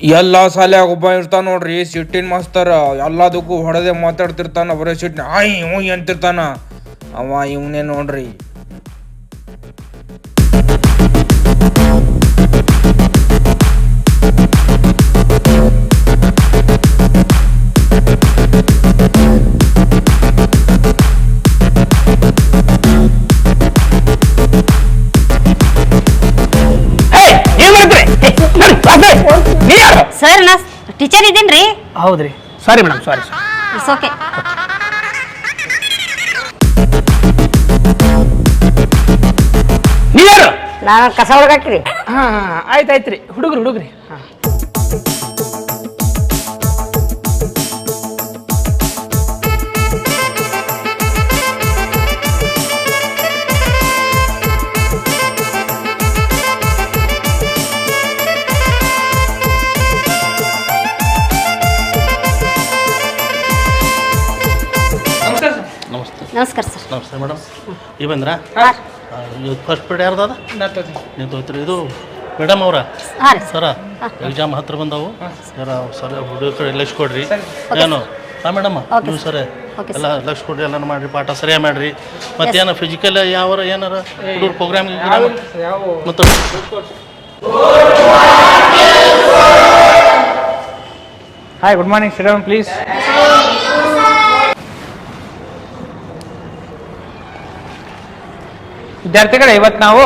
ಎಲ್ಲ ಸಾಲೆ ಒಬ್ಬ ಇರ್ತಾನ ನೋಡ್ರಿ, ಸಿಟ್ಟಿನ ಮಾಸ್ತರ್, ಎಲ್ಲದಕ್ಕೂ ಹೊಡೆದೆ ಮಾತಾಡ್ತಿರ್ತಾನ, ಬರೀ ಸಿಟ್ಟಿನ, ಆಯ್ ಹ್ಞೂ ಅಂತಿರ್ತಾನ ಅವ, ಇವನೇ ನೋಡ್ರಿ. ಟೀಚರ್ ಇದ್ದೀನಿ ಹೌದ್ರಿ. Sorry madam sorry it's okay ನಾನು ಕಸ ಹೊರಗಾಕ್ರಿ ಹಾ ಆಯ್ತು ಆಯ್ತು ರೀ ಹುಡುಗ್ರಿ ಹುಡುಗ್ರಿ. ಹಾ. ಈ ಬಂದ್ರಾ? ಫಸ್ಟ್ ಪೀಡ್ ಯಾರ್ದು ಅದ? ನೀವು ತೋತ್ರಿ ಇದು ಮೇಡಮ್ ಅವರ? ಸರ ಎಕ್ಸಾಮ್ ಹತ್ರ ಬಂದವು. ಸರ ಸರ ಕಡೆ ಲಕ್ಷ ಕೊಡ್ರಿ? ಏನು? ಹಾಂ ಮೇಡಮ್ ನೀವು ಸರ. ಎಲ್ಲ ಲಕ್ಷ ಕೊಡ್ರಿ ಎಲ್ಲ ಮಾಡ್ರಿ ಪಾಠ ಸರಿಯಾಗಿ ಮಾಡ್ರಿ. ಮತ್ತೇನು ಫಿಸಿಕಲ್ ಯಾವ ಏನಾರ? ಹುಡುಗರು ಪ್ರೋಗ್ರಾಮ್ ಮತ್ತು hi good morning Shriram please ವಿದ್ಯಾರ್ಥಿಗಳೇ ಇವತ್ತು ನಾವು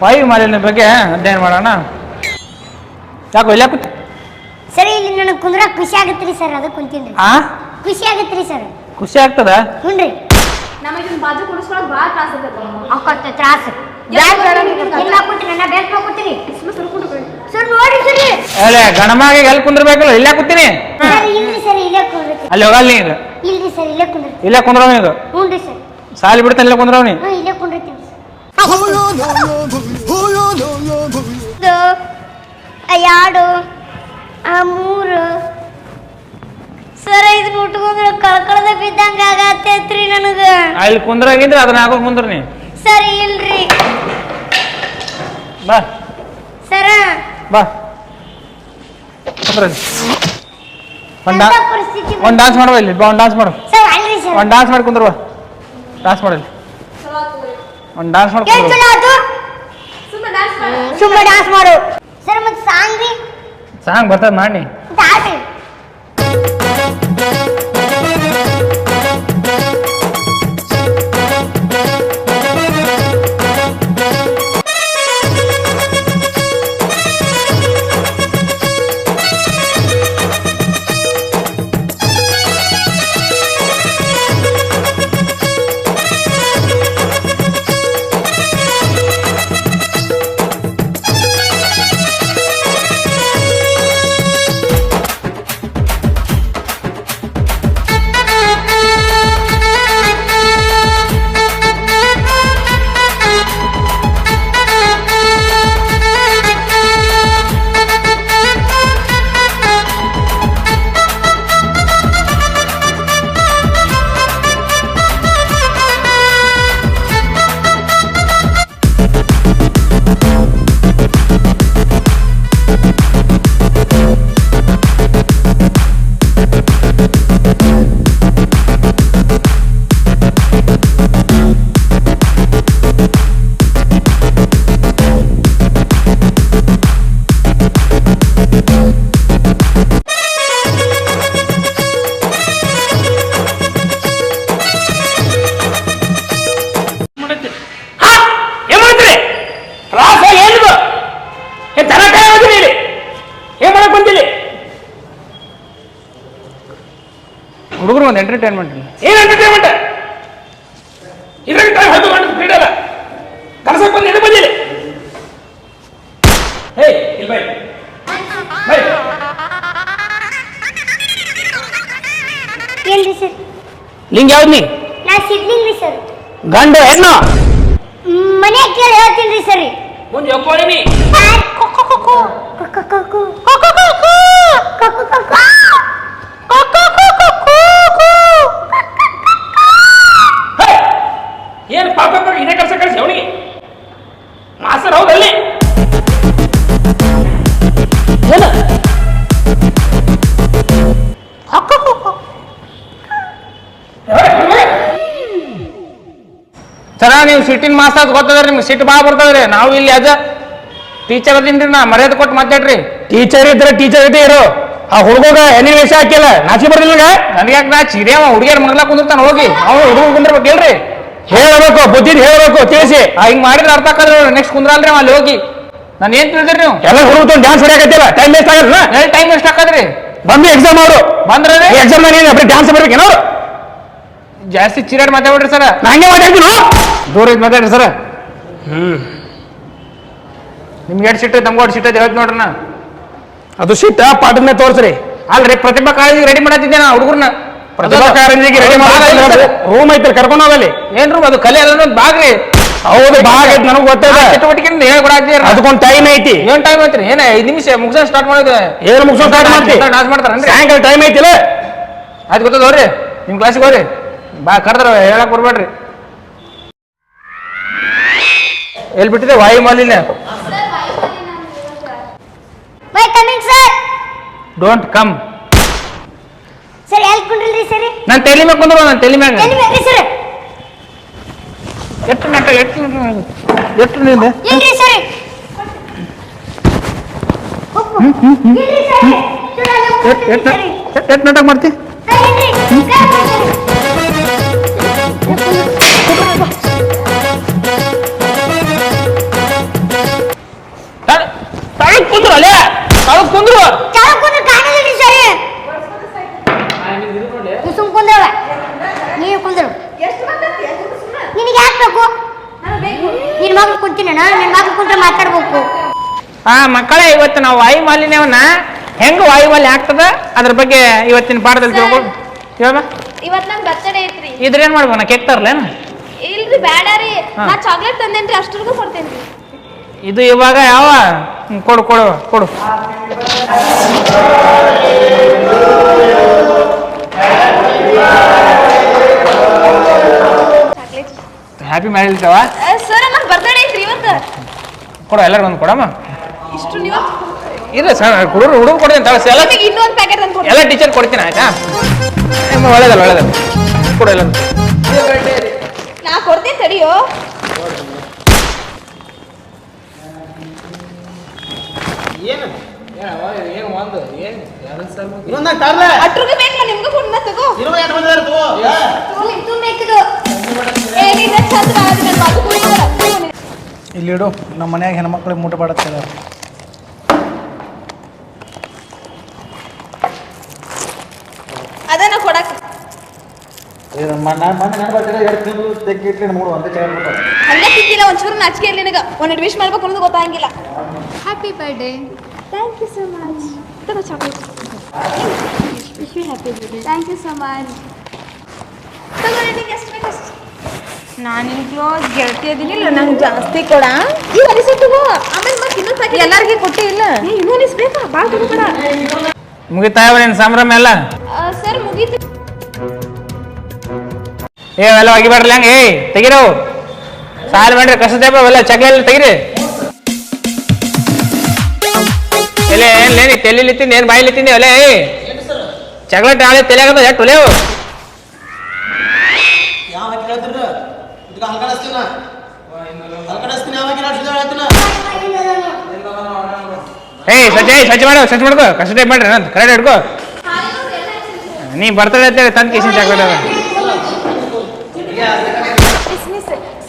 ವಾಯು ಮಾಲಿನ್ಯ ಬಗ್ಗೆ ಅಧ್ಯಯನ ಮಾಡೋಣ. ಯಾಕೋ ಇಲ್ಲ ಕೂತ ಸರಿ ಇಲ್ಲಿ ನನಗೆ ಕುಂದ್ರ ಖುಷಿ ಆಗತ್ರಿ ಸರ್ ಅದು ಕುಂತೀನಿ ಆ? ಖುಷಿ ಆಗತ್ರಿ ಸರ್. ಖುಷಿ ಆಗ್ತದ? ಹುನ್ರಿ. ನಮಗೆ ಬಾಜು ಕುಡಿಸ್ಕೊಳಕ್ ಭಾಳ ತ್ರಾಸ ಆಗತ್ತೆ ಅವಕತ್ತ ತ್ರಾಸ. ಎಲ್ಲ ಕೂತ್ರಿ ನನ್ನ ಬ್ಯಾಗ್ ಕೊಡ್ತೀನಿ ಸರ್ ನೋಡಿ ಸರ್. ಅಲ್ಲೇ ಗಣಮಾಗಿ ಎಲ್ಲಿ ಕುಂದ್ರಬೇಕಲ್ಲ ಇಲ್ಲೇ ಕೂತೀನಿ? ಸರ್ ಇಲ್ರಿ ಸರ್ ಇಲ್ಲೇ ಕುಂದ್ರತಿ ಅಲ್ಲಿ ಹೋಗಲ್ಲ ನೀನು. ಈಗ ಇಲ್ರಿ ಸರ್ ಇಲ್ಲೇ ಕುಂದ್ರತಿ ಇಲ್ಲೇ ಕುಂದ್ರವ್ ಈಗ ಹ್ಞೂನ್ರಿ ಸರ್. ಸಾಲಿ ಬಿಡ್ತಾನೆ ಇಲ್ಲ ಕುಂದ್ರವ್ ನೀ ಹ್ಞೂ ಇಲ್ಲೇ ಕುಂದ್ರತೀನಿ. ಎರಡು ಆ ಮೂರು. ಸರ್ ಇದನ್ನ ಉಟ್ಕೊಂಡ್ರೆ ಕಳ್ಕಳದ ಬಿದ್ದಂಗ ಆಗತ್ತೈತ್ರಿ ನನಗ. ಅಲ್ಲಿ ಕುಂದ್ರಾಗಿದ್ರೆ ಅದನ್ನ ಹಾಕೋ ಸರ್ ಇಲ್ರಿ. ಬಾ. ಸರ. ಬಾ. ಕುಂದ್ರ ಒಂದ್ ಪರಿಸ್ಥಿತಿ ಒಂದ್ ಡಾನ್ಸ್ ಮಾಡುವ ಇಲ್ಲಿ. ಬಾ ಒಂದ್ ಡಾನ್ಸ್ ಮಾಡು. ಸರ್ ಅಲ್ರಿ ಸರ್. ಒಂದ್ ಡಾನ್ಸ್ ಮಾಡಿ ಕುಂದ್ರ ಬಾ. ಡಾನ್ಸ್ ಮಾಡಲ್ಲಿ ಒಂದ್ ಡಾನ್ಸ್ ಏನ್ ಮಾಡ್ಕೊಂಡು ಸುಮ್ಮನೆ ಡ್ಯಾನ್ಸ್ ಮಾಡಿ. ಸುಮ್ಮನೆ ಡಾನ್ಸ್ ಮಾಡು. ಸರ್ ಮತ್ತೆ ಸಾಂಗ್ ರೀ? ಸಾಂಗ್ ಬರ್ತದ ಮಾಡಿ ಹುಡುಗರು ಒಂದು ಎಂಟರ್ಟೈನ್ಮೆಂಟ್ ಏನ್ ಎಂಟರ್ಟೈನ್ಮೆಂಟ್ ಇದ್ರಾಗ ಟೈಮ್ ಹದ್ದು ಮಾಡಿ ಅಲ್ಲ ಕಲ್ಸಕ್ ಬಂದು ಎಲ್ಲಿ ಬಂದಿಲ್ಲ ಹೇ ಇಲ್ಲಿ ಬೈ. ಬೈ. ಏನ್ರಿ ಸರ್? ನಿಂಗೆ ಯಾವ್ದು ನೀ? ನಾ ಸಿಡ್ಲಿಂಗ್ ರೀ ಸರ್. ಗಂಡು ಹೆಣ್ಣು? ಮನೆ ಕೇಳಿ ಹೇಳ್ತೀನಿ ರೀ ಸರ್. ಮುಂದೆ ಯಾಕೋ ನೀ. ಇದೇ ಕೆಲಸ ಕಳಿಸಿ ಅವನಿಗೆ. ಮಾಸ್ಟರ್ ಹೌದಲ್ಲಿ? ಸರ ನೀವು ಸಿಟ್ಟಿನ ಮಾಸ್ತರ್ ಗೊತ್ತದ್ರಿ ನಿಮ್ಗೆ ಸಿಟ್ಟು ಬಾ ಬರ್ತದ್ರಿ. ನಾವು ಇಲ್ಲಿ ಅದ ಟೀಚರ್ ಅದೀನ್ರಿ ನಾ ಮರ್ಯಾದೆ ಕೊಟ್ಟು ಮಾತಾಡ್ರಿ. ಟೀಚರ್ ಇದ್ರೆ ಟೀಚರ್ ಇದೆ ಇರು. ಆ ಹುಡುಗ ಎನಿ ವೇಷ ಹಾಕಿಲ್ಲ. ನಾಚಿ ಬರ್ಲಿಲ್ಲ ನನಗೆ? ಯಾಕೆ ನಾ ಚೀರಿ ಅವ ಹುಡುಗಿಯರ್ ಮಗ್ಲಾ ಕುಂದಿರ್ತಾನೆ ಹೋಗಿ. ಅವ್ನು ಹುಡುಗ ಕುಂದಿರ್ಬೇಕಿಲ್ರಿ ಹೇಳಬೇಕು ಬುದ್ಧಿ ಹೇಳಬೇಕು ತಿಳಿಸಿ. ಹಿಂಗ್ ಮಾಡಿದ್ರೆ ಅರ್ಥ ನೆಕ್ಸ್ಟ್ ಕುಂದ್ರಲ್ರಿ ಅಲ್ಲಿ ಹೋಗಿ. ನಾನು ಏನ್ ತಿಳಿದ್ರಿ ನೀವು? ಎಲ್ಲ ಹುಡುಗ ಡ್ಯಾನ್ಸ್ ಹೊಡ್ಯಾಕತ್ತಿಲ್ಲ ಟೈಮ್ ವೇಸ್ಟ್ ಆಗಲ್ಲ ಟೈಮ್ ವೇಸ್ಟ್ ಹಾಕದ್ರಿ ಬಂದು ಎಕ್ಸಾಮ್ ಅವರು. ಬಂದ್ರೆ ಎಕ್ಸಾಮ್ ನೀನು ಬರೀ ಡ್ಯಾನ್ಸ್ ಬರ್ಬೇಕೇನೋ ಜಾಸ್ತಿ ಚಿರಾಡ್ ಮಾತಾಡ್ರಿ ಸರ್. ನಂಗೆ ಹಂಗೆ ಮಾತಾಡ್ತೀನಿ ದೂರ ಇದ್ ಮಾತಾಡ್ರಿ ಸರ್. ಹ್ಮ್. ನಿಮ್ಗೆ ಎಷ್ಟು ಸಿಟ್ಟು ತಮ್ಗೆ ಎಷ್ಟು ಸಿಟ್ಟು ಹೇಳ್ತೀನಿ ನೋಡ್ರಿ ನಾ ಅದು ಸಿಟ್ಟ ಪಾಠನೇ ತೋರಿಸ್ರಿ. ಅಲ್ರಿ ಪ್ರತಿಭಾ ಕಾಲೇಜಿಗೆ ರೆಡಿ ಮಾಡತ್ತಿದ್ದೆ ನಾ ಹುಡುಗರ್ನ ಪ್ರತಿಭಾ ಕಾರಂಜಿಗೆ ರೆಡಿ ಮಾಡಿ ರೂಮ್ ಐತ್ರಿ ಕರ್ಕೊಂಡು ಹೋಗಲಿ. ರೂಮ್ ಅದು? ಕಲೆ ಅದೊಂದು ಒಂದು ಬಾಗ್ರಿ ಹೌದು ಭಾಗ ಐತಿ ನನಗೆ ಗೊತ್ತದ ಚಟುವಟಿಕೆ ಹೇಳ್ಕೊಡಾಕ್ತೀರ ಅದಕ್ಕೊಂದು ಟೈಮ್ ಐತಿ. ಏನ್ ಟೈಮ್ ಐತ್ರಿ? ಏನ ಐದ್ ನಿಮಿಷ ಮುಗಿಸ್ ಸ್ಟಾರ್ಟ್ ಮಾಡಿದ್ರೆ. ಏನು ಮುಗಿಸೋ ಸ್ಟಾರ್ಟ್ ಮಾಡ್ತಿ? ಡಾನ್ಸ್ ಮಾಡ್ತಾರನ್ರಿ? ಸಾಯಂಕಾಲ ಟೈಮ್ ಐತಿಲ್ಲ ಆಯ್ತು ಗೊತ್ತದ ಹೋಗ್ರಿ ನಿಮ್ ಕ್ಲಾಸಿಗೆ ಹೋಗ್ರಿ. ಬಾ ಕರ್ದ್ರ ಹೇಳಕ್ ಬರ್ಬೇಡ್ರಿ. ಎಲ್ಲಿ ಬಿಟ್ಟಿದೆ ವಾಯು ಮಾಲಿನ್ಯ by coming sir don't come ಸರಿ. ನಾನು ತಲೆ ಮ್ಯಾಗ ಕುಂದ್ರು ನಾನು ತಲೆ ಮ್ಯಾಗ. ಎಲ್ಲಿ ಬೇಕ್ರಿ ಸರ್. ಎಷ್ಟು ನಟ ಎಷ್ಟು ಎಷ್ಟು ನಿಂದ? ಇಲ್ರಿ ಸರಿ. ಎಷ್ಟು ನಾಟಕ ಮಾಡ್ತಿ? ಕುಂದ್ರು ಅಲ್ಲೇ ಕುಂದ್ರು. ಕುಂದ್ರೆ ಕಾಣೋದಿಲ್ರಿ ಸರಿ ನೀ ಸುಮ್ ಕುಂದ್ರವ ನೀವು ಕುಂದ್ರು ಎಷ್ಟು ಮಾತಾಡ್ತಿ ಅದು ಸುಮ್ಮನೆ ನಿನಗೆ ಯಾಕೆ ಬೇಕು. ನನಗೆ ಬೇಕು ನಿನ್ ಮಗಳು ಕುಂತೀನಿ ನಿನ್ ಮಗಳು ಕುಂತ್ರೆ ಮಾತಾಡ್ಬೇಕು. ಆ ಮಕ್ಕಳೇ ಇವತ್ತು ನಾವು ವಾಯು ಮಾಲಿನ್ಯವನ್ನ ಹೆಂಗ್ ವಾಯು ಮಾಲಿನ್ಯ ಆಗ್ತದ? ಅದ್ರ ಬಗ್ಗೆ ಇವತ್ತಿನ ಪಾಠದಲ್ಲಿ ತಿಳ್ಕೊಂಡು ಹೇಳ ಇವತ್ತು ನನ್ನ ಬರ್ತಡೇ ಐತ್ರಿ. ಇದ್ರೇನ್ ಮಾಡ್ಬೇಕು? ನಾ ಕೇಕ್ ತರ್ಲೇನ? ಇಲ್ರಿ ಬೇಡ ರೀ. ನಾ ಚಾಕ್ಲೇಟ್ ತಂದೇನ್ರಿ ಅಷ್ಟರ್ಗೂ ಕೊಡ್ತೇನ್ರಿ. ಇದು ಇವಾಗ ಯಾವ? ಹ್ಮ್, ಕೊಡು ಕೊಡು ಕೊಡು. ಹ್ಯಾಪಿ ಮಾಡಿಲ್ತವ ಸರ್ ನನ್ನ ಬರ್ತಡೇ ಐತ್ರಿ ಇವತ್ತು. ಕೊಡು ಎಲ್ಲರೂ ಒಂದು ಕೊಡಮ್ಮ. ಇಷ್ಟು ನೀವು? ಇಲ್ಲ ಸರ್ ಹುಡುಗರು ಹುಡುಗರು ಕೊಡ್ತೀನಿ ತಗೊಳ್ಸಿ ಎಲ್ಲ ನಿಮಗೆ ಇನ್ನೊಂದು ಪ್ಯಾಕೆಟ್ ಅಂತ ಕೊಡ್ತೀನಿ ಎಲ್ಲ ಟೀಚರ್ ಕೊಡ್ತೀನಿ ಆಯ್ತಾ? ನಿಮ್ಮ ಒಳ್ಳೇದಲ್ಲ ಒಳ್ಳೇದಲ್ಲ. ಕೊಡು ಎಲ್ಲ ನಾ ಕೊಡ್ತೀನಿ ತಡಿಯೋ. ಅಟ್ರಿಗೆ ಬೇಕಲ್ಲ ನಿಮ್ಗೂ ಕೊಡ್ನ ತಗೋ. ತುಂಬೇಕಿದು ಏ ನೀನು ಚಂದ್ರ ಅದು ನನ್ನ ಬಾಜು ಕುಡಿದಾರ ಇಲ್ಲಿ ಇಡು ನಮ್ಮ ಮನ್ಯಾಗ ಹೆಣ್ಮಕ್ಳಿಗೆ ಮೂಟ ಬಾಡತ್ತಿಲ್ಲ ಅದನ್ನ ಕೊಡಕ್ ಹಂಗೆ ತಿಂತಿಲ್ಲ ಒಂಚೂರು ನಾಚಿಕೆ ಇರ್ಲಿ ನನಗೆ. ಒಂದು ವಿಶ್ ಮಾಡ್ಬೇಕು ಅನ್ನೋದು ಗೊತ್ತಾಗಿಲ್ಲ happy birthday thank you so much ತಗೋ chocolate wish you happy birthday thank you so much ತಗೋ ನಿನಗೆ ಎಷ್ಟು ಬೇಕು ಅಷ್ಟು ನಾನು ಕ್ಲೋಸ್ ಗೆಳತಿ ಅದೀನಿಲ್ಲ ನಂಗೆ ಜಾಸ್ತಿ ಕೊಡ. ಈ ಅನಿಸಿ ತಗೋ. ಆಮೇಲೆ ಮತ್ತೆ ಇನ್ನೊಂದು ಪ್ಯಾಕೆಟ್ ಎಲ್ಲರಿಗೆ ಕೊಟ್ಟಿ ಇಲ್ಲ. ಏ ಇನ್ನೊಂದು ಇಸ್ ಬೇಕಾ ಭಾಳ ತಗೋಬೇಡ ಮುಗಿತಾ ಏನು ಸಂಭ್ರಮ ಎಲ್ಲ? ಸರ್ ಮುಗೀತು. ಏ ಅವೆಲ್ಲ ಹಂಗೆ? ಏಯ್ ತೆಗಿರೋ. ಸಾಲ ಬೇಡ್ರಿ ಕಸದೇಪ ಅವೆಲ್ಲ ಎಲ್ಲ ತೆಗಿರಿ. ಎಲೆ ಏನ್ಲೇನಿ ತೆಲಿಲಿ ತೆಲಿಲಿತ್ತೀನಿ ಏನು ಬಾಯಿಲಿತ್ತೀನಿ ಒಲೆ ಏಯ್ ಚಾಕ್ಲೇಟ್ ನಾಳೆ ತಲೆಯಾಗದ ಎಷ್ಟು ಒಲೆವು? ಏಯ್ ಸಜ್ಜ ಏಯ್ ಸಜ್ಜ ಮಾಡೋ ಸಜ್ಜ ಮಾಡ್ಕೋ. ಕಷ್ಟ ಟೈಪ್ ಮಾಡ್ರಿ ನಂತ ಕರೆಕ್ಟ್ ಹಿಡ್ಕೋ. ನೀ ಬರ್ತಡೆ ಅಂತೇಳಿ ತಂದು ಕೇಸಿನ ಚಾಕ್ಲೇಟ್ ಅದ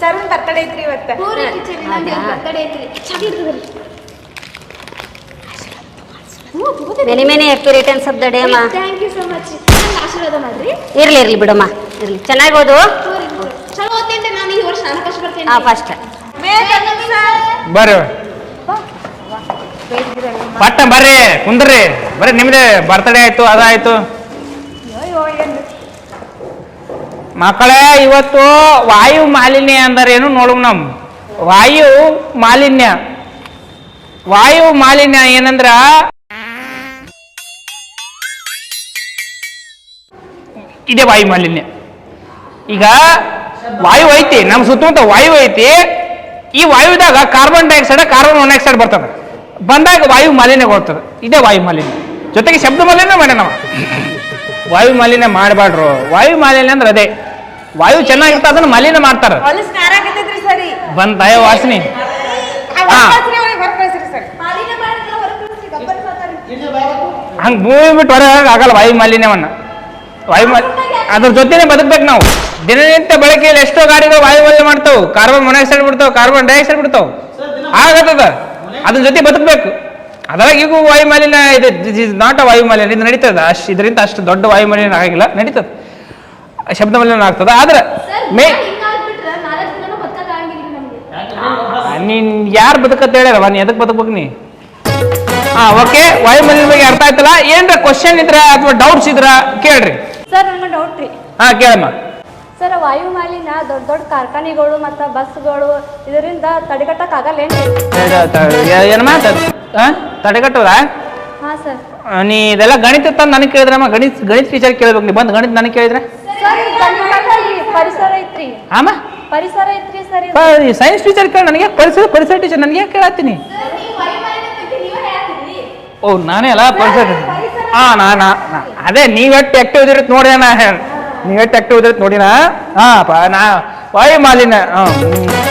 ಸರ್ ಬರ್ತಡೇ ಐತ್ರಿ ಇವತ್ತು. Many many happy returns of the day ಅಮ್ಮ. ಥ್ಯಾಂಕ್ ಯು ಸೋ ಮಚ್ ಆಶೀರ್ವಾದ ಮಾಡ್ರಿ. ಇರ್ಲಿ ಇರ್ಲಿ ಬಿಡಮ್ಮ ಇರ್ಲಿ. ಚೆನ್ನಾಗಿ ಓದು. ಚಲೋ ಓದ್ತೇನೆ ನಾನು ಈ ವರ್ಷ ನಾನು ಕಷ್ಟ ಬರ್ತೇನೆ ಆ ಫಸ್ಟ್ ಬರ್ರಿ ಪಟ್ಟ ಬರ್ರಿ ಕುಂದ್ರಿ. ಬರ್ರಿ ನಿಮ್ದೆ ಬರ್ತಡೇ ಆಯ್ತು ಅದಾಯ್ತು. ಮಕ್ಕಳೇ ಇವತ್ತು ವಾಯು ಮಾಲಿನ್ಯ ಅಂದರೆ ಏನು ನೋಡೋಣ ನಮ್. ವಾಯು ಮಾಲಿನ್ಯ. ವಾಯು ಮಾಲಿನ್ಯ ಏನಂದ್ರ? ಇದೆ ವಾಯು ಮಾಲಿನ್ಯ. ಈಗ ವಾಯು ಐತಿ ನಮ್ಮ ಸುತ್ತಮುತ್ತ ವಾಯು ಐತಿ. ಈ ವಾಯುದಾಗ ಕಾರ್ಬನ್ ಡೈಆಕ್ಸೈಡ್ ಕಾರ್ಬನ್ ಮೊನಾಕ್ಸೈಡ್ ಬರ್ತದೆ. ಬಂದಾಗ ವಾಯು ಮಾಲಿನ್ಯಗೊಳ್ತದೆ ಇದೇ ವಾಯು ಮಾಲಿನ್ಯ. ಜೊತೆಗೆ ಶಬ್ದ ಮಾಲಿನ್ಯ ಮಾಡ್ಯ ನಾವು ವಾಯು ಮಾಲಿನ್ಯ ಮಾಡಬಾರ್ರು ವಾಯು ಮಾಲಿನ್ಯ ಅಂದ್ರೆ ಅದೇ. ವಾಯು ಚೆನ್ನಾಗಿರ್ತ ಅದನ್ನ ಮಾಲಿನ್ಯ ಮಾಡ್ತಾರ. ಬಂದ ಬಂತ ವಾಸನೆ. ಹಂಗ ಭೂಮಿ ಬಿಟ್ಟು ಹೊರಗೆ ಆಗಲ್ಲ ವಾಯು ಮಾಲಿನ್ಯವನ್ನ. ವಾಯು ಮಾಲಿ ಅದ್ರ ಜೊತೆನೆ ಬದುಕ್ಬೇಕು ನಾವು. ದಿನನಿತ್ಯ ಬಳಕೆಯಲ್ಲಿ ಎಷ್ಟೋ ಗಾಡಿಗಳು ವಾಯು ಮಾಲಿನ್ಯ ಮಾಡ್ತಾವ್. ಕಾರ್ಬನ್ ಮೊನಾಕ್ಸೈಡ್ ಬಿಡ್ತಾವ್ ಕಾರ್ಬನ್ ಡೈಆಕ್ಸೈಡ್ ಬಿಡ್ತಾವ್. ಆಗತ್ತದ. ಅದ್ರ ಜೊತೆ ಬದುಕಬೇಕು. ಅದ್ರಾಗ ಈಗ ವಾಯು ಮಾಲಿನ್ಯ ಇದು ಇಸ್ ನಾಟ್ ಅ ವಾಯುಮಾಲಿನ್ಯ. ಇದು ನಡೀತದ. ಅಷ್ಟು ಇದರಿಂದ ಅಷ್ಟು ದೊಡ್ಡ ವಾಯುಮಾಲಿನ್ಯ ಆಗಿಲ್ಲ. ನಡೀತದ. ಶಬ್ದ ಮಾಲಿನ್ಯ ಆಗ್ತದ. ಆದ್ರೆ ಮೇ ನೀನ್ ಯಾರು ಬದುಕತ್ತ ಹೇಳ್ಯಾರವ ನೀ ಎದಕ್ ಬದುಕ್ಬೇಕು ನೀ? ಹಾ ಓಕೆ ವಾಯುಮಾಲಿನ್ಯ ಬಗ್ಗೆ ಅರ್ಥ ಆಯ್ತಲ್ಲ? ಏನ್ರ ಕ್ವಶನ್ ಇದ್ರ ಅಥವಾ ಡೌಟ್ಸ್ ಇದ್ರ ಕೇಳ್ರಿ. ಸರ್ ನನಗೆ ಡೌಟ್ ರೀ. ಹಾ ಕೇಳಮ್ಮ. ಸರ್ ವಾಯು ಮಾಲಿನ್ಯ ದೊಡ್ಡ ದೊಡ್ಡ ಕಾರ್ಖಾನೆಗಳು ಮತ್ತು ಬಸ್ಗಳು ಇದರಿಂದ ತಡೆಗಟ್ಟಕ್ ಆಗಲ್ಲ ಏ- ತ- ಏ- ಏನಮ್ಮ ತ- ಆ? ತಡೆಗಟ್ಟುದ ಹಾಂ ಸರ್. ನೀ ಇದೆಲ್ಲ ಗಣಿತ ತಂದು ನನಗೆ ಕೇಳಿದ್ರಮ್ಮ ಗಣಿತ ಗಣಿತ ಟೀಚರ್ ಕೇಳ್ಬೇಕು. ನೀ ಬಂದು ಗಣಿತ ನನಗೆ ಕೇಳಿದ್ರೆ? ಸರ್ ಪರಿಸರ ಐತ್ರಿ. ಆಮ? ಪರಿಸರ ಐತ್ರಿ ಸರ್. ಸೈನ್ಸ್ ಟೀಚರ್ ಕೇಳಿ ನನಗೆ ಪರಿಸರ ಪರಿಸರ ಟೀಚರ್ ನನಗೆ ಕೇಳತ್ತೀನಿ? ಓ ನಾನೇ ಅಲ್ಲ ಪರಿಸರ ಹಾ ನಾ ಅದೇ ನೀವೆಟ್ಟು ಎಷ್ಟು ಆಕ್ಟಿವ್ ಇದ್ರಿ ನೋಡಿ ನಾ ನೀವ್ ಎಷ್ಟು ಆಕ್ಟಿವ್ ನೋಡಿನಾ? ಹಾ ನಾ ವಾಯು ಮಾಲಿನ್ಯ ಹಾ.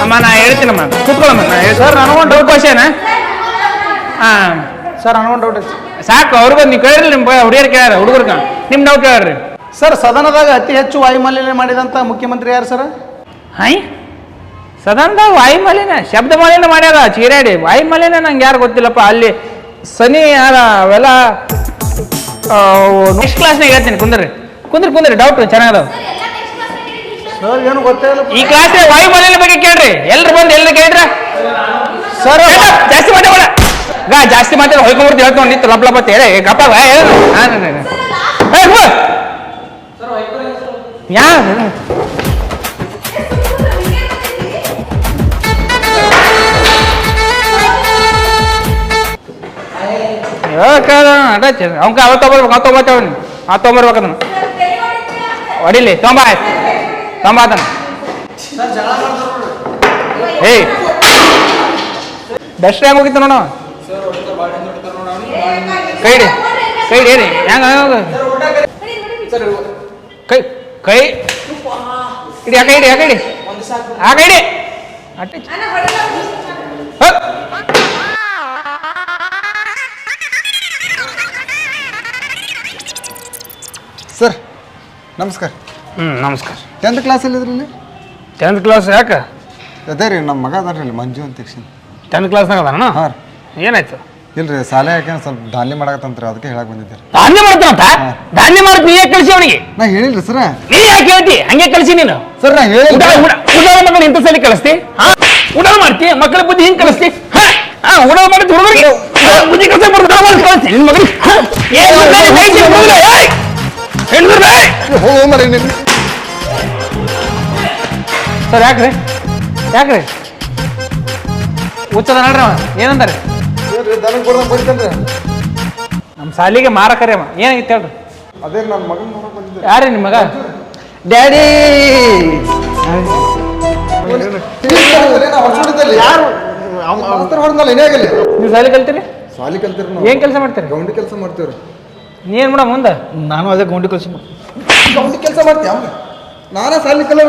ಅಮ್ಮ ನಾ ಹೇಳ್ತೀನಮ್ಮ. ಕೂತ್ಕೊಳ್ಳಮ್ಮ ನಾ ಸರ್ ನನಗೊಂದು ಡೌಟ್ ಕ್ವಶನ್ ಹಾಂ. ಸರ್ ನನಗೊಂದು ಡೌಟ್ ಸಾಕು ಅವ್ರಿಗೂ ನೀವು ಕೇಳಿರಿ ನಿಮ್ಮ ಹುಡುಗಿಯರು ಕೇಳ್ಯಾರ ಹುಡುಗರ್ಗ. ನಿಮ್ಮ ಡೌಟ್ ಕೇಳ್ರಿ. ಸರ್ ಸದನದಾಗ ಅತಿ ಹೆಚ್ಚು ವಾಯುಮಾಲಿನ್ಯ ಮಾಡಿದಂತ ಮುಖ್ಯಮಂತ್ರಿ ಯಾರು ಸರ್ ಹಾಯ್ ಸದನದಾಗ ವಾಯುಮಾಲಿನ್ಯ ಶಬ್ದ ಮಾಲಿನ್ಯ ಮಾಡ್ಯಾರ ಚೀರಾಡಿ ವಾಯುಮಾಲಿನ್ಯ ನಂಗೆ ಯಾರು ಗೊತ್ತಿಲ್ಲಪ್ಪ ಅಲ್ಲಿ ಸನಿ ಯಾರ ಅವೆಲ್ಲ ನೆಕ್ಸ್ಟ್ ಕ್ಲಾಸ್ನಾಗ ಹೇಳ್ತೀನಿ ಕುಂದ್ರಿ. ಕುಂದ್ರಿ ಕುಂದ್ರಿ ಡೌಟ್ ಚೆನ್ನಾಗದ ಸರ್ ಏನು ಗೊತ್ತೇ ಇಲ್ಲ ಈ ಕ್ಲಾಸ್ ವಾಯು ಮಾಲಿನ್ಯ ಬಗ್ಗೆ ಕೇಳ್ರಿ ಎಲ್ರು ಬಂದು ಎಲ್ರು ಕೇಳ್ರ ಸರ್ ಜಾಸ್ತಿ ಮಾತಾಡ ಗಾ ಜಾಸ್ತಿ ಮಾತಾಡ ಹೊಯ್ಕೊಂಡ್ಬಿಡ್ತು ಹೇಳ್ಕೊಂಡು ನಿಂತು ಲಪ್ ಲಪ್ ಅಂತ ಹೇಳಿ ಗಪ್ಪ. ಯಾ ಅವ್ಕ ಅವ ತೊಗೊಳ್ಬೇಕು ಅವ್ ತೊಗೊತೇವನಿ ಆ ತೊಗೊಂಬರ್ಬೇಕು ಅದನ್ನ ಹೊಡಿಲಿ, ತೊಂಬ ಆಯ್ತು. ತೊಂಬ ಅದನ್ನ ಹೇ ಬೆಸ್ಟ್ ಹೆಂಗ್ ಹೋಗಿತ್ತು ನೋಡ. ಕೈ ಹಿಡಿ ಕೈ ಹಿಡಿ ರೀ ಹೆಂಗ ಕೈ ಕೈ. ಇಡಿ, ಆ ಕೈ ಹಿಡಿ ಆ ಕೈ ಹಿಡಿ ಆ ಕೈ ಅಟ್ಟಿ. ಸರ್. ನಮಸ್ಕಾರ. ಹ್ಞೂ ನಮಸ್ಕಾರ. ಟೆಂತ್ ಕ್ಲಾಸಲ್ಲಿ ಇದ್ರಿ ಇಲ್ಲಿ ಟೆಂತ್ ಕ್ಲಾಸ್ ಯಾಕೆ? ಅದೇ ರೀ ನಮ್ಮ ಮಗ ಅದಾರ ಇಲ್ಲಿ ಮಂಜು ಅಂತ ತಕ್ಷಣ ಟೆಂತ್ ಕ್ಲಾಸ್ನಾಗ ಅದಾನ? ಹಾಂ ರೀ. ಏನಾಯ್ತು? ಇಲ್ರಿ ಸಾಲೆ ಯಾಕೆ ಸ್ವಲ್ಪ ದಾನ್ಯ ಮಾಡಕತ್ತಂತ್ರಿ ಅದಕ್ಕೆ ಹೇಳಕ್ ಬಂದಿದ್ದೆ ಧಾನ್ಯ ಮಾಡ್ತಾನಂತ ಧಾನ್ಯ ಮಾಡಿ ನೀ ಯಾಕೆ ಕಳಿಸಿ ಅವನಿಗೆ? ನಾ ಹೇಳಿಲ್ರಿ ಸರ. ನೀ ಯಾಕೆ ಹೇಳ್ತಿ? ಹಂಗೆ ಕಳಿಸಿ ನೀನು. ಸರ್ ನಾ ಹೇಳಿ ಹೇಳಿಲ್ಲ ಊಟ ಊಟ ಮಕ್ಕಳು ಇಂಥ ಸಲ ಕಳಿಸ್ತಿ? ಹಾ? ಊಟ ಮಾಡ್ತಿ? ಮಕ್ಕಳ ಬುದ್ಧಿ ಹಿಂಗೆ ಕಳಿಸ್ತಿ? ಹಾ? ಹಾ ಮಾಡಿ ಹುಡುಗರಿಗೆ ಬುದ್ಧಿ ಕೆಲಸ ಮಾಡ್ತಾರೆ ಕಳಿಸ್ತಿ ನಿನ್ನ ಮಗನಿಗೆ ಹಾ? ಏಯ್! ಹೆಣ್ಮಕ್ಳು, ಏಯ್! ಹೋಗೋ ಮರಿ ನೀನು ಸರ್ ಯಾಕ್ರಿ? ಯಾಕ್ರಿ? ಹುಚ್ಚದ ನೋಡ್ರಿ ಅವ. ಏನಂದಾರೆ? ದನಕ್ಕೆ ಕೊಡ್ದಂಗೆ ಬಡಿತೇನ್ರಿ? ನಮ್ಮ ಸಾಲಿಗೆ ಮಾರಕರಿ ಅವ. ಏನಾಗಿತ್ತು ಹೇಳ್ರಿ? ಅದೇ ನನ್ನ ಮಗನ ನೋಡಕ್ ಬಂದಿದ್ದೆ. ಯಾರೇ ನಿಮ್ಮ ಮಗ? ಡ್ಯಾಡಿ! ಯಾರು? ಹೊಡೆದಲ್ಲ ಏನೇ ಆಗಲಿ. ನೀವು ಸಾಲಿ ಕಲ್ತೀರಿ? ಸಾಲಿ ಕಲ್ತಿರಿ ಏನ್ ಕೆಲಸ ಮಾಡ್ತೀರಿ? ಗೌಂಡಿ ಕೆಲಸ ಮಾಡ್ತೀವ್ರಿ. ನೀ ಏನು ಮಾಡ ಮುಂದೆ? ನಾನು ಅದೇ ಗೌಂಡಿ ಕೆಲಸ ಗೌಂಡಿ ಕೆಲಸ ಮಾಡ್ತೀಯ ನಾನೇ ಸಾಲಿ ಕಲ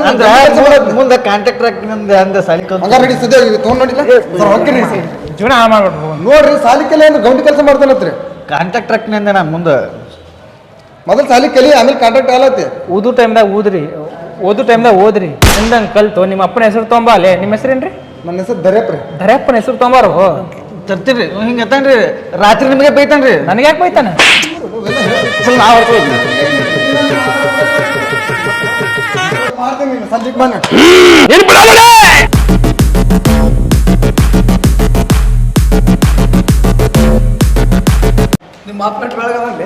ಮುಂದೆ ಕಾಂಟ್ಯಾಕ್ಟ್ ಆಗ್ತೀನಿ ಅಂದ ಸಾಲಿ ಹಂಗಾರೆ ರೆಡಿ ಸದ್ಯ ತೊಗೊಂಡ್ ನೋಡಿಲ್ಲ? ಸರ್ ಹೋಗ್ತೀನಿ ಜೀವನ ಆ ಮಾಡ್ಬಿಟ್ರು ನೋಡ್ರಿ ಸಾಲಿ ಕಲೆ ಅಂದ್ರೆ ಗೌಂಡಿ ಕೆಲಸ ಮಾಡ್ತಾನತ್ರಿ ಕಾಂಟ್ಯಾಕ್ಟ್ ಆಗ್ತೀನಿ ಅಂದೆ ನಾನು ಮುಂದೆ. ಮೊದಲು ಸಾಲಿ ಕಲಿ ಆಮೇಲೆ ಕಾಂಟ್ಯಾಕ್ಟ್ ಆಲತ್ತಿ ಓದು ಟೈಮ್ದಾಗ ಓದ್ರಿ ಓದು ಟೈಮ್ದಾಗ ಓದ್ರಿ. ಹಿಂದಂಗೆ ಕಲ್ತು ನಿಮ್ಮ ಅಪ್ಪನ ಹೆಸರು ತೊಂಬ ಅಲ್ಲೇ. ನಿಮ್ಮ ಹೆಸರೇನ್ರಿ ನನ್ನ ಹೆಸರು ದರ್ಯಪ್ರಿ ದರ್ಯಪ್ಪನ ಹೆಸರು ತೊಂಬಾರು ತರ್ತೀರಿ ಹಿಂಗೆ ಅತ್ತಾನ್ರಿ ರಾತ್ರಿ ನಿಮಗೆ ಬೈತಾನ್ರಿ. ನನಗೆ ಯಾಕೆ ಬೈತಾನ ನಾವು ನೀನು ಸಂಜೆಗೆ ಬನ್ನಿ ಏನ್ ಬಿಡೋದಿಲ್ಲ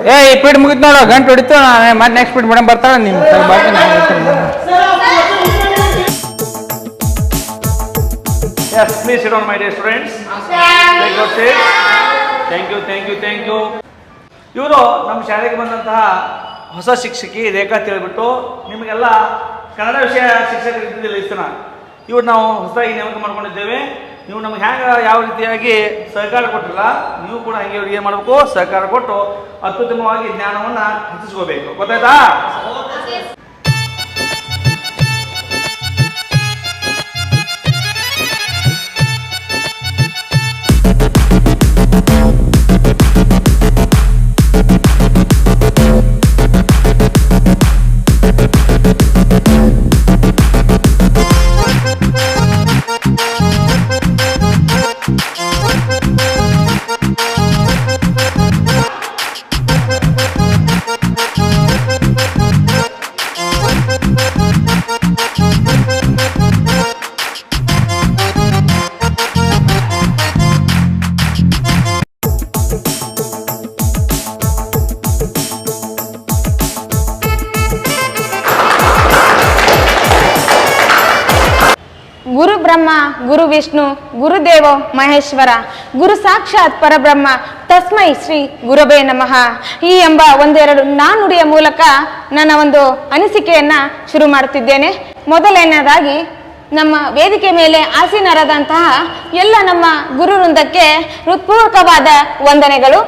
ಏ ಈ ಪೀಡ್ ಮುಗಿತ್ ನೋಡು ಗಂಟು ಹೊಡಿತು ಮತ್ತೆ ನೆಕ್ಸ್ಟ್ ಪೀಡ್ ಮೇಡಮ್ ಬರ್ತಾಳೆ ನಿಮ್ಮ ಬರ್ತೀನಿ ನಾನು ಬರ್ತೀನಿ. Yes, please sit down, my thank you thank you thank you. ಇವರು ನಮ್ಮ ಶಾಲೆಗೆ ಬಂದಂತಹ ಹೊಸ ಶಿಕ್ಷಕಿ ರೇಖಾ ತಿಳಿಬಿಟ್ಟು ನಿಮಗೆಲ್ಲ ಕನ್ನಡ ವಿಷಯ ಶಿಕ್ಷಕರು ಇದ್ದಿದ್ದಿಲ್ಲ ಇಷ್ಟು ಇವ್ರು ನಾವು ಹೊಸದಾಗಿ ನೇಮಕ ಮಾಡ್ಕೊಂಡಿದ್ದೇವೆ. ನೀವು ನಮ್ಗೆ ಹ್ಯಾಂಗ ಯಾವ ರೀತಿಯಾಗಿ ಸಹಕಾರ ಕೊಟ್ಟಿಲ್ಲ ನೀವು ಕೂಡ ಹಂಗೆ ಅವ್ರಿಗೆ ಏನು ಮಾಡಬೇಕು? ಸಹಕಾರ ಕೊಟ್ಟು ಅತ್ಯುತ್ತಮವಾಗಿ ಜ್ಞಾನವನ್ನು ಹೆಚ್ಚಿಸ್ಕೋಬೇಕು. ಗೊತ್ತಾಯ್ತಾ? ವಿಷ್ಣು, ಗುರುದೇವ ಮಹೇಶ್ವರ. ಗುರು ಸಾಕ್ಷಾತ್ ಪರಬ್ರಹ್ಮ, ತಸ್ಮೈ ಶ್ರೀ ಗುರುಬೇ ನಮಃ. ಈ ಎಂಬ ಒಂದೆರಡು ನಾನುಡಿಯ ಮೂಲಕ ನನ್ನ ಒಂದು ಅನಿಸಿಕೆಯನ್ನ ಶುರು ಮಾಡುತ್ತಿದ್ದೇನೆ. ಮೊದಲನೆಯದಾಗಿ, ನಮ್ಮ ವೇದಿಕೆ ಮೇಲೆ ಆಸೀನರಾದಂತಹ ಎಲ್ಲ ನಮ್ಮ ಗುರು ವೃಂದಕ್ಕೆ ಹೃತ್ಪೂರ್ವಕವಾದ ವಂದನೆಗಳು.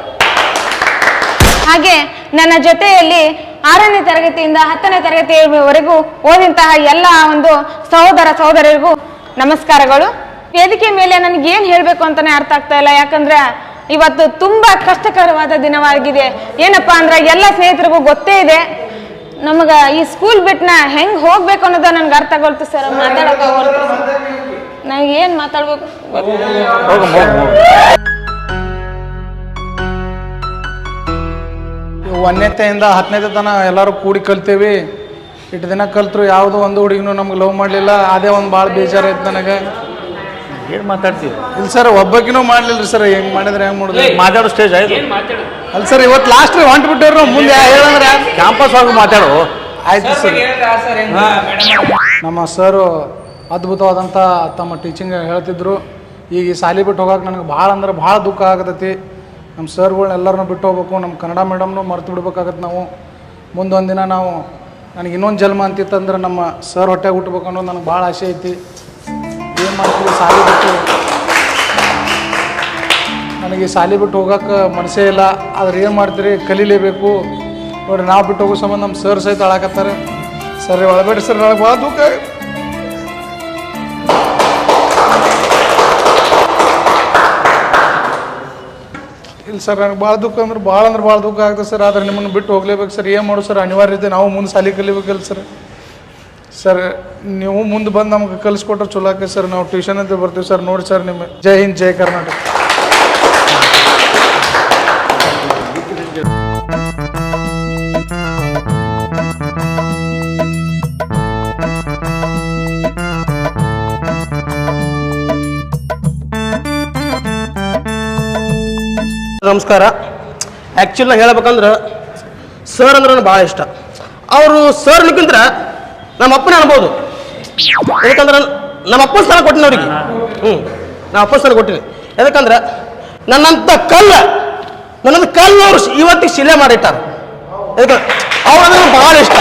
ಹಾಗೆ ನನ್ನ ಜೊತೆಯಲ್ಲಿ ಆರನೇ ತರಗತಿಯಿಂದ ಹತ್ತನೇ ತರಗತಿಯವರೆಗೂ ಓದಿದಂತಹ ಎಲ್ಲ ಒಂದು ಸಹೋದರ ಸಹೋದರರಿಗೂ ನಮಸ್ಕಾರಗಳು. ವೇದಿಕೆ ಮೇಲೆ ನನಗೆ ಏನು ಹೇಳಬೇಕು ಅಂತಾನೆ ಅರ್ಥ ಆಗ್ತಾ ಇಲ್ಲ. ಯಾಕಂದ್ರೆ ಇವತ್ತು ತುಂಬಾ ಕಷ್ಟಕರವಾದ ದಿನವಾಗಿದೆ. ಏನಪ್ಪಾ ಅಂದ್ರೆ ಎಲ್ಲ ಸ್ನೇಹಿತರಿಗೂ ಗೊತ್ತೇ ಇದೆ. ನಮಗ ಈ ಸ್ಕೂಲ್ ಬಿಟ್ನ ಹೆಂಗ್ ಹೋಗ್ಬೇಕು ಅನ್ನೋದು ನನ್ಗೆ ಅರ್ಥ ಆಗೋಲ್ತು ಸರ್. ಮಾತಾಡಕ್ ನನಗೆ ಏನು ಮಾತಾಡ್ಬೇಕು? ಒಂದನೇತೆಯಿಂದ ಹತ್ತನೇತೆ ತನ ಎಲ್ಲರೂ ಕೂಡಿ ಕಲ್ತೇವಿ. ಇಟ್ಟು ದಿನ ಕಲ್ತರು ಯಾವುದೋ ಒಂದು ಹುಡುಗಿನೂ ನಮ್ಗೆ ಲವ್ ಮಾಡಲಿಲ್ಲ. ಅದೇ ಒಂದು ಭಾಳ ಬೇಜಾರಾಯ್ತು ನನಗೆ. ಏನು ಮಾತಾಡ್ತೀವಿ ಇಲ್ಲ ಸರ್ ಒಬ್ಬಕಿನೂ ಮಾಡಲಿಲ್ಲ ರೀ ಸರ್ ಹೆಂಗೆ ಮಾಡಿದ್ರೆ ಹೆಂಗೆ ಮಾಡಿದ್ರೆ ಮಾತಾಡೋ ಸ್ಟೇಜ್ ಆಯ್ತು. ಅಲ್ಲ ಸರ್ ಇವತ್ತು ಲಾಸ್ಟ್ ರೀ ಹೊಂಟು ಬಿಟ್ಟವ್ರು ಮುಂದೆ ಹೇಳಂದ್ರೆ ಕ್ಯಾಂಪಸ್ ಒಳಗೆ ಮಾತಾಡು. ಆಯ್ತು ಸರ್ ನಮ್ಮ ಸರು ಅದ್ಭುತವಾದಂಥ ತಮ್ಮ ಟೀಚಿಂಗ್ ಹೇಳ್ತಿದ್ರು. ಈಗ ಈ ಸಾಲಿ ಬಿಟ್ಟು ಹೋಗಕ್ಕೆ ನನಗೆ ಭಾಳ ಅಂದ್ರೆ ಭಾಳ ದುಃಖ ಆಗತೈತಿ. ನಮ್ಮ ಸರ್ಗಳ್ನ ಎಲ್ಲರನ್ನೂ ಬಿಟ್ಟು ಹೋಗ್ಬೇಕು ನಮ್ಮ ಕನ್ನಡ ಮೇಡಮ್ನು ಮರ್ತು ಬಿಡ್ಬೇಕಾಗತ್ತೆ ನಾವು. ಮುಂದೊಂದು ದಿನ ನಾವು ನನಗೆ ಇನ್ನೊಂದು ಜನ್ಮ ಅಂತಿತ್ತಂದ್ರೆ ನಮ್ಮ ಸರ್ ಹೊಟ್ಟೆಗೆ ಹುಟ್ಬೇಕು ಅನ್ನೋದು ನನಗೆ ಭಾಳ ಆಸೆ ಐತಿ. ಮಾಡ್ತೀವಿ, ಸಾಲಿ ಬಿಟ್ಟು. ನನಗೆ ಸಾಲಿ ಬಿಟ್ಟು ಹೋಗಕ್ಕೆ ಮನಸ್ಸೇ ಇಲ್ಲ. ಆದ್ರೆ ಏನು ಮಾಡ್ತೀರಿ? ಕಲೀಲೇಬೇಕು. ನೋಡಿ ನಾವು ಬಿಟ್ಟು ಹೋಗೋ ಸಂಬಂಧ ನಮ್ಮ ಸರ್ ಸಹಿತ ಅಳಕತ್ತಾರೆ ಸರ್ ಒಳಬೇಡ ಸರ್ ನನಗೆ ಭಾಳ ದುಃಖ. ಇಲ್ಲ ಸರ್ ನನಗೆ ಭಾಳ ದುಃಖ ಅಂದ್ರೆ ಭಾಳ ಅಂದ್ರೆ ಭಾಳ ದುಃಖ ಆಗ್ತದೆ ಸರ್ ಆದ್ರೆ ನಿಮ್ಮನ್ನು ಬಿಟ್ಟು ಹೋಗ್ಲೇಬೇಕು ಸರ್ ಏನು ಮಾಡೋದು ಸರ್ ಅನಿವಾರ್ಯತೆ, ನಾವು ಮುಂದೆ ಸಾಲಿ ಕಲಿಬೇಕಲ್ಲ ಸರ್ ಸರ್, ನೀವು ಮುಂದೆ ಬಂದು ನಮ್ಗೆ ಕಲಿಸ್ಕೊಟ್ರೆ ಚಲೋ ಆಕೆ ಸರ್. ನಾವು ಟ್ಯೂಷನ್ ಅಂತ ಬರ್ತೀವಿ ಸರ್. ನೋಡಿ ಸರ್ ನಿಮ್ಮ ಜೈ ಹಿಂದ್, ಜೈ ಕರ್ನಾಟಕ. ನಮಸ್ಕಾರ. ಆ್ಯಕ್ಚುಲಿ ಹೇಳ್ಬೇಕಂದ್ರೆ ಸರ್ ಅಂದ್ರೆ ನನಗೆ ಭಾಳ ಇಷ್ಟ. ಅವರು ಸರ್ ಅನ್ಕಿಂತ ನಮ್ಮ ಅಪ್ಪನೇ ಅನ್ಬೋದು. ಯಾಕಂದ್ರೆ ನಮ್ಮ ಅಪ್ಪನ ಸ್ಥಾನ ಕೊಟ್ಟಿನಿ ಅವ್ರಿಗೆ. ಹ್ಞೂ ನಮ್ಮ ಅಪ್ಪನ ಸ್ಥಾನ ಕೊಟ್ಟಿನಿ. ಯಾಕಂದ್ರೆ ನನ್ನಂಥ ಕಲ್ಲ ನನ್ನದು ಕಲ್ಲು ಅವರು ಇವತ್ತಿಗೆ ಶಿಲೆ ಮಾಡಿಟ್ಟಾರ. ಯಾಕಂದ್ರೆ ಅವ್ರಂದ್ರೆ ನಂಗೆ ಭಾಳ ಇಷ್ಟ.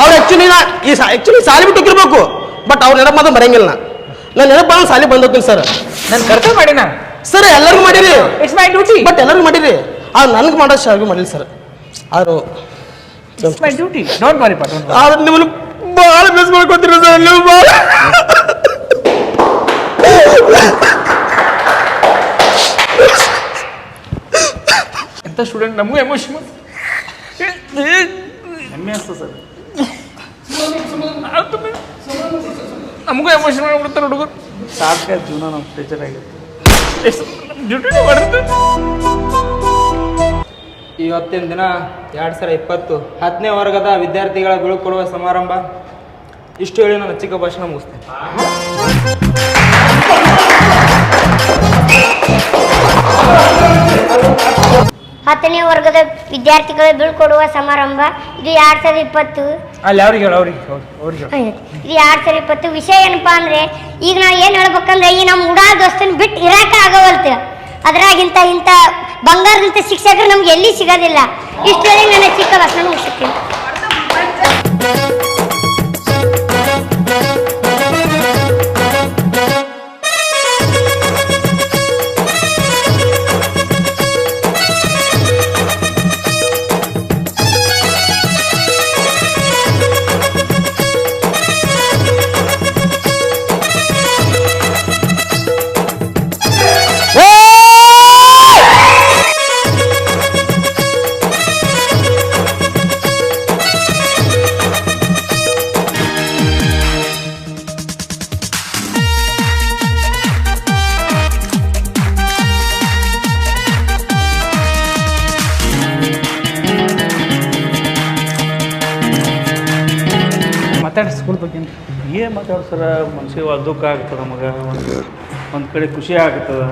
ಅವ್ರು ಆ್ಯಕ್ಚುಲಿ ನಾ ಈ ಸಾ ಆ್ಯಕ್ಚುಲಿ ಸಾಲಿ ಬಿಟ್ಟಿರ್ಬೇಕು ಬಟ್ ಅವ್ರ ನೆನಪು ಮಾತ್ರ ಬರಂಗಿಲ್ಲ ನಾ. ನಾನು ನೆನಪು ಬಂದು ಸಾಲಿ ಬಂದೋಗ್ತೀನಿ ಸರ್. ನಾನು ಕರ್ತವ್ಯ ನಾನು ಸರ್ ಎಲ್ಲರಿಗೂ ಮಾಡಿರಿ. ಇಟ್ಸ್ ಮೈ ಡ್ಯೂಟಿ ಬಟ್ ಎಲ್ಲರಿಗೂ ಮಾಡಿರಿ. ಆ ನನಗೆ ಮಾಡೋ ಯಾರಿಗೂ ಮಾಡಿಲ್ಲ ಸರ್. ಅದು it's my duty don't worry ಆದ್ರೆ ನಿಮ್ಮನ್ನು ಭಾಳ ಮಿಸ್ ಮಾಡ್ಕೊತೀರಿ ಸರ್ ನೀವು ಭಾಳ ಎಂತ ಸ್ಟೂಡೆಂಟ್ ನಮಗೂ ಎಮೋಷನ್ ಹೆಮ್ಮೆ ಅನಿಸ್ತದೆ ಸರ್ ನಮಗೂ ಎಮೋಷನ್ ಮಾಡ್ಬಿಡ್ತಾರೆ ಹುಡುಗರು ಸಾರ್ಥಕ ಜೀವನ ನಮ್ಮ ಟೀಚರ್ ಆಗಿತ್ತು ಡ್ಯೂಟಿ ಇವತ್ತಿನ ದಿನ ಎರಡು ಸಾವಿರ ಇಪ್ಪತ್ತು ಹತ್ತನೇ ವರ್ಗದ ವಿದ್ಯಾರ್ಥಿಗಳ ಬೀಳ್ಕೊಡುವ ಸಮಾರಂಭ. ಇಷ್ಟು ಹೇಳಿ ನಾನು ಚಿಕ್ಕ ಭಾಷಣ ಮುಗಿಸ್ತೇನೆ. ಹತ್ತನೇ ವರ್ಗದ ವಿದ್ಯಾರ್ಥಿಗಳ ಬೀಳ್ಕೊಡುವ ಸಮಾರಂಭ. ಇದು ಎರಡು ಸಾವಿರದ ಇಪ್ಪತ್ತು. ಅಲ್ಲಿ ಅವ್ರಿಗೆ ಹೇಳು ಅವ್ರಿಗೆ ಅವ್ರಿಗೆ ಹೇಳು. ಇದು ಎರಡ್ ಸಾವಿರದ ಇಪ್ಪತ್ತು. ವಿಷಯ ಏನಪ್ಪಾ ಅಂದ್ರೆ ಈಗ ನಾವು ಏನ್ ಹೇಳ್ಬೇಕಂದ್ರೆ ಈ ನಮ್ಮ ಉಡಾ ದೋಸ್ತನ್ ಬಿಟ್ಟು ಇರಾಕ ಆಗವಲ್ತು. ಅದ್ರಾಗಿಂತ ಇಂಥ ಬಂಗಾರದಂತ ಶಿಕ್ಷಕರು ನಮ್ಗೆ ಎಲ್ಲಿ ಸಿಗೋದಿಲ್ಲ. ಇಷ್ಟರಲ್ಲಿ ನನ್ನ ಚಿಕ್ಕ ಭಾಷಣ ಮುಗಿಸುತ್ತೇನೆ ಮಾತಾಡೋ ಸರ ಮನ್ಸಿಗೆ ಒಂದು ದುಃಖ ಆಗ್ತದೆ ನಮಗೆ. ಒಂದು ಕಡೆ ಖುಷಿ ಆಗ್ತದೆ.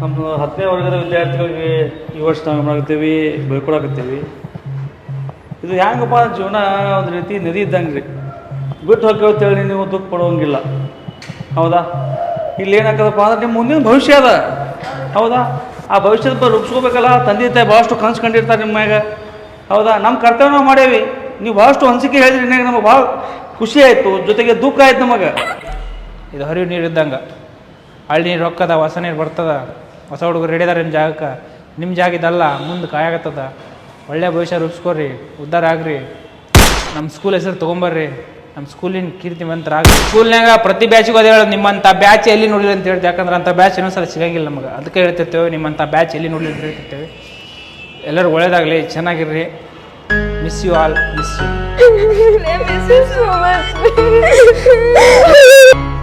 ನಮ್ಮ ಹತ್ತನೇ ವರ್ಗದ ವಿದ್ಯಾರ್ಥಿಗಳಿಗೆ ಈ ವರ್ಷ ನಾವು ಮಾಡಾಕತ್ತೀವಿ ಬೀಳ್ಕೊಡಕತ್ತೀವಿ ಇದು ಹೆಂಗಪ್ಪ ಜೀವನ ಒಂದು ರೀತಿ ನದಿ ಇದ್ದಂಗೆ ರೀ. ಬಿಟ್ಟು ಹೋಗ್ತೇವೆ ನೀವು ದುಃಖ ಪಡುವಂಗಿಲ್ಲ. ಹೌದಾ? ಇಲ್ಲಿ ಏನಾಗ್ತದಪ್ಪ ಅಂದ್ರೆ ನಿಮ್ಮ ಮುಂದಿನ ಭವಿಷ್ಯ ಅದ. ಹೌದಾ? ಆ ಭವಿಷ್ಯದ ರೂಪಿಸ್ಕೋಬೇಕಲ್ಲ. ತಂದೆ ತಾಯಿ ಭಾಳಷ್ಟು ಕನಸು ಕಂಡಿರ್ತಾರೆ ನಿಮ್ಮ ಮ್ಯಾಗ. ಹೌದಾ? ನಮ್ಮ ಕರ್ತವ್ಯ ನಾವು ಮಾಡೇವಿ ನೀವು ಭಾಳಷ್ಟು ಅನಿಸಿಕೆ ಹೇಳಿದ್ರಿ ನಿಮಗೆ ನಮಗೆ ಭಾಳ ಖುಷಿ ಆಯಿತು, ಜೊತೆಗೆ ದುಃಖ ಆಯ್ತು ನಮಗೆ. ಇದು ಹರಿವು ನೀರು ಇದ್ದಂಗೆ. ಹಳ್ಳಿ ನೀರು ರೊಕ್ಕದ ಹೊಸ ನೀರು ಬರ್ತದ, ಹೊಸ ಹುಡುಗರು ಹಿಡಿದಾರೆ ನಿಮ್ಮ ಜಾಗಕ್ಕೆ. ನಿಮ್ಮ ಜಾಗ ಇದಲ್ಲ, ಮುಂದೆ ಕಾಯಾಗತ್ತದ. ಒಳ್ಳೆ ಭವಿಷ್ಯ ರೂಪಿಸ್ಕೊರಿ, ಉದ್ಧಾರ ಆಗ್ರಿ. ನಮ್ಮ ಸ್ಕೂಲ್ ಹೆಸರು ತೊಗೊಂಬರ್ರಿ. ನಮ್ಮ ಸ್ಕೂಲಿನ ಕೀರ್ತಿವಂತರಾಗ್ರಿ. ಸ್ಕೂಲ್ನಾಗ ಪ್ರತಿ ಬ್ಯಾಚಿಗೆ ಅದೇ ಹೇಳೋದು ನಿಮ್ಮಂಥ ಬ್ಯಾಚ್ ಎಲ್ಲಿ ನೋಡಿಲ್ಲ ಅಂತ ಹೇಳ್ತೀವಿ. ಯಾಕಂದ್ರೆ ಅಂಥ ಬ್ಯಾಚ್ ಇನ್ನೊಂದ್ಸಲ ಸಿಗಂಗಿಲ್ಲ ನಮಗೆ. ಅದಕ್ಕೆ ಹೇಳ್ತಿರ್ತೇವೆ ನಿಮ್ಮಂಥ ಬ್ಯಾಚ್ ಎಲ್ಲಿ ನೋಡಿಲ್ಲ ಅಂತ ಹೇಳ್ತಿರ್ತೇವೆ. ಎಲ್ಲರೂ ಒಳ್ಳೇದಾಗಲಿ, ಚೆನ್ನಾಗಿರ್ರಿ. Miss you all. Miss you. I miss you so much.